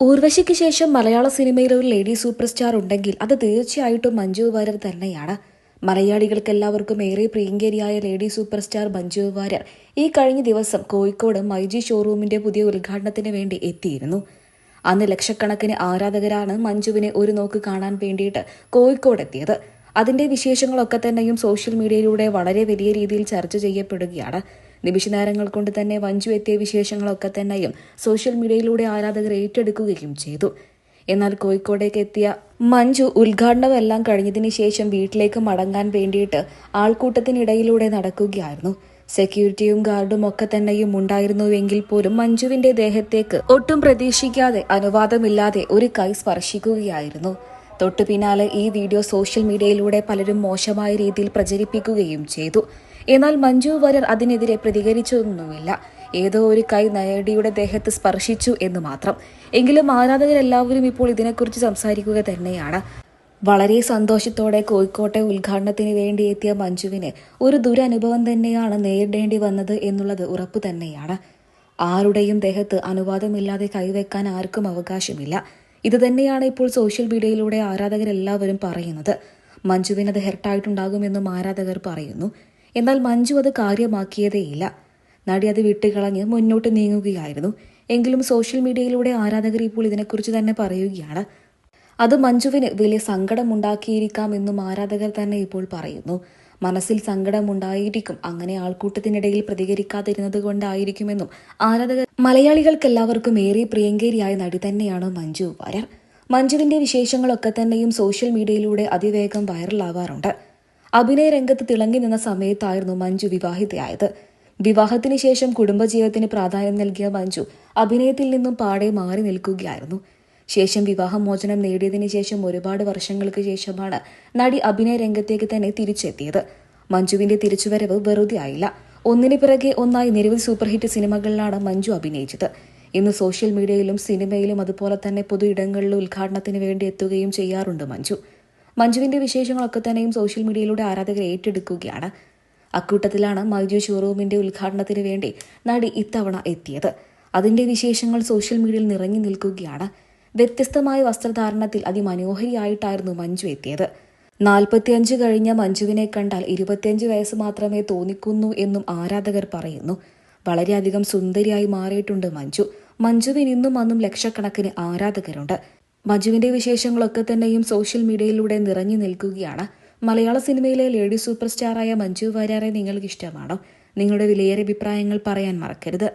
ഊർവശിക്ക് ശേഷം മലയാള സിനിമയിൽ ഒരു ലേഡി സൂപ്പർ സ്റ്റാർ ഉണ്ടെങ്കിൽ അത് തീർച്ചയായിട്ടും മഞ്ജു വാര്യർ തന്നെയാണ്. മലയാളികൾക്കെല്ലാവർക്കും ഏറെ പ്രിയങ്കരിയായ lady super star Manju Warrier ഈ കഴിഞ്ഞ ദിവസം കോഴിക്കോട് മൈജി ഷോറൂമിന്റെ പുതിയ ഉദ്ഘാടനത്തിന് വേണ്ടി എത്തിയിരുന്നു. അന്ന് ലക്ഷക്കണക്കിന് ആരാധകരാണ് മഞ്ജുവിനെ ഒരു നോക്ക് കാണാൻ വേണ്ടിയിട്ട് കോഴിക്കോട് എത്തിയത്. അതിന്റെ വിശേഷങ്ങളൊക്കെ തന്നെയും സോഷ്യൽ മീഡിയയിലൂടെ വളരെ വലിയ രീതിയിൽ ചർച്ച ചെയ്യപ്പെടുകയാണ്. നിമിഷനേരങ്ങൾ കൊണ്ട് തന്നെ വഞ്ചു എത്തിയ വിശേഷങ്ങളൊക്കെ തന്നെയും സോഷ്യൽ മീഡിയയിലൂടെ ആരാധകർ ഏറ്റെടുക്കുകയും ചെയ്തു. എന്നാൽ കോഴിക്കോടേക്ക് എത്തിയ മഞ്ജു ഉദ്ഘാടനമെല്ലാം കഴിഞ്ഞതിന് ശേഷം വീട്ടിലേക്ക് മടങ്ങാൻ വേണ്ടിയിട്ട് ആൾക്കൂട്ടത്തിനിടയിലൂടെ നടക്കുകയായിരുന്നു. സെക്യൂരിറ്റിയും ഗാർഡും ഒക്കെ തന്നെയും ഉണ്ടായിരുന്നുവെങ്കിൽ പോലും മഞ്ജുവിന്റെ ദേഹത്തേക്ക് ഒട്ടും പ്രതീക്ഷിക്കാതെ അനുവാദമില്ലാതെ ഒരു കൈ സ്പർശിക്കുകയായിരുന്നു. തൊട്ടു പിന്നാലെ ഈ വീഡിയോ സോഷ്യൽ മീഡിയയിലൂടെ പലരും മോശമായ രീതിയിൽ പ്രചരിപ്പിക്കുകയും ചെയ്തു. എന്നാൽ മഞ്ജു വാര്യർ അതിനെതിരെ പ്രതികരിച്ചൊന്നുമില്ല ഏതോ ഒരു കൈ നയടിയുടെ ദേഹത്ത് സ്പർശിച്ചു എന്ന് മാത്രം. എങ്കിലും ആരാധകരെല്ലാവരും ഇപ്പോൾ ഇതിനെക്കുറിച്ച് സംസാരിക്കുക തന്നെയാണ്. വളരെ സന്തോഷത്തോടെ കോഴിക്കോട്ടെ ഉദ്ഘാടനത്തിന് വേണ്ടി എത്തിയ മഞ്ജുവിന് ഒരു ദുരനുഭവം തന്നെയാണ് നേരിടേണ്ടി വന്നത് എന്നുള്ളത് ഉറപ്പു തന്നെയാണ്. ആരുടെയും ദേഹത്ത് അനുവാദമില്ലാതെ കൈവെക്കാൻ ആർക്കും അവകാശമില്ല. ഇത് തന്നെയാണ് ഇപ്പോൾ സോഷ്യൽ മീഡിയയിലൂടെ ആരാധകരെല്ലാവരും പറയുന്നത്. മഞ്ജുവിനത് ഹെർട്ടായിട്ടുണ്ടാകുമെന്നും ആരാധകർ പറയുന്നു. എന്നാൽ മഞ്ജു അത് കാര്യമാക്കിയതേയില്ല. നടി അത് വിട്ടുകളഞ്ഞ് മുന്നോട്ട് നീങ്ങുകയായിരുന്നു. എങ്കിലും സോഷ്യൽ മീഡിയയിലൂടെ ആരാധകർ ഇപ്പോൾ ഇതിനെക്കുറിച്ച് തന്നെ പറയുകയാണ്. അത് മഞ്ജുവിന് വലിയ സങ്കടമുണ്ടാക്കിയിരിക്കാം എന്നും ആരാധകർ തന്നെ ഇപ്പോൾ പറയുന്നു. മനസ്സിൽ സങ്കടമുണ്ടായിരിക്കും അങ്ങനെ ആൾക്കൂട്ടത്തിനിടയിൽ പ്രതികരിക്കാതിരുന്നത് കൊണ്ടായിരിക്കുമെന്നും ആരാധകർ മലയാളികൾക്കെല്ലാവർക്കും ഏറെ പ്രിയങ്കരിയായ നടി തന്നെയാണ് മഞ്ജു വാര്യർ. മഞ്ജുവിന്റെ വിശേഷങ്ങളൊക്കെ തന്നെയും സോഷ്യൽ മീഡിയയിലൂടെ അതിവേഗം വൈറലാവാറുണ്ട്. അഭിനയ രംഗത്ത് തിളങ്ങി നിന്ന സമയത്തായിരുന്നു മഞ്ജു വിവാഹിതയായത്. വിവാഹത്തിന് ശേഷം കുടുംബജീവിതത്തിന് പ്രാധാന്യം നൽകിയ മഞ്ജു അഭിനയത്തിൽ നിന്നും പാടെ മാറി നിൽക്കുകയായിരുന്നു. ശേഷം വിവാഹമോചനം നേടിയതിനു ശേഷം ഒരുപാട് വർഷങ്ങൾക്ക് ശേഷമാണ് നടി അഭിനയ രംഗത്തേക്ക് തന്നെ തിരിച്ചെത്തിയത്. മഞ്ജുവിന്റെ തിരിച്ചുവരവ് വെറുതെ ആയില്ല. ഒന്നിനു പിറകെ ഒന്നായി നിരവധി സൂപ്പർഹിറ്റ് സിനിമകളിലാണ് മഞ്ജു അഭിനയിച്ചത്. ഇന്ന് സോഷ്യൽ മീഡിയയിലും സിനിമയിലും അതുപോലെ തന്നെ പൊതു ഇടങ്ങളിലും ഉദ്ഘാടനത്തിന് വേണ്ടി എത്തുകയും ചെയ്യാറുണ്ട് മഞ്ജു. മഞ്ജുവിന്റെ വിശേഷങ്ങളൊക്കെ തന്നെയും സോഷ്യൽ മീഡിയയിലൂടെ ആരാധകർ ഏറ്റെടുക്കുകയാണ്. അക്കൂട്ടത്തിലാണ് മൈജു ഷോറൂമിന്റെ ഉദ്ഘാടനത്തിന് വേണ്ടി നടി ഇത്തവണ എത്തിയത്. അതിന്റെ വിശേഷങ്ങൾ സോഷ്യൽ മീഡിയയിൽ നിറഞ്ഞു നിൽക്കുകയാണ്. വ്യത്യസ്തമായ വസ്ത്രധാരണത്തിൽ അതിമനോഹരിയായിട്ടായിരുന്നു മഞ്ജു എത്തിയത്. നാൽപ്പത്തിയഞ്ച് കഴിഞ്ഞ മഞ്ജുവിനെ കണ്ടാൽ ഇരുപത്തിയഞ്ച് വയസ്സ് മാത്രമേ തോന്നിക്കുന്നു എന്നും ആരാധകർ പറയുന്നു. വളരെയധികം സുന്ദരിയായി മാറിയിട്ടുണ്ട് മഞ്ജു. മഞ്ജുവിന് ഇന്നും അന്നും ലക്ഷക്കണക്കിന് ആരാധകരുണ്ട്. മഞ്ജുവിന്റെ വിശേഷങ്ങളൊക്കെ തന്നെയും സോഷ്യൽ മീഡിയയിലൂടെ നിറഞ്ഞു നിൽക്കുകയാണ്. മലയാള സിനിമയിലെ ലേഡി സൂപ്പർ സ്റ്റാറായ മഞ്ജു വാര്യാറെ നിങ്ങൾക്ക് ഇഷ്ടമാണോ നിങ്ങളുടെ വിലയേറെ അഭിപ്രായങ്ങൾ പറയാൻ മറക്കരുത്.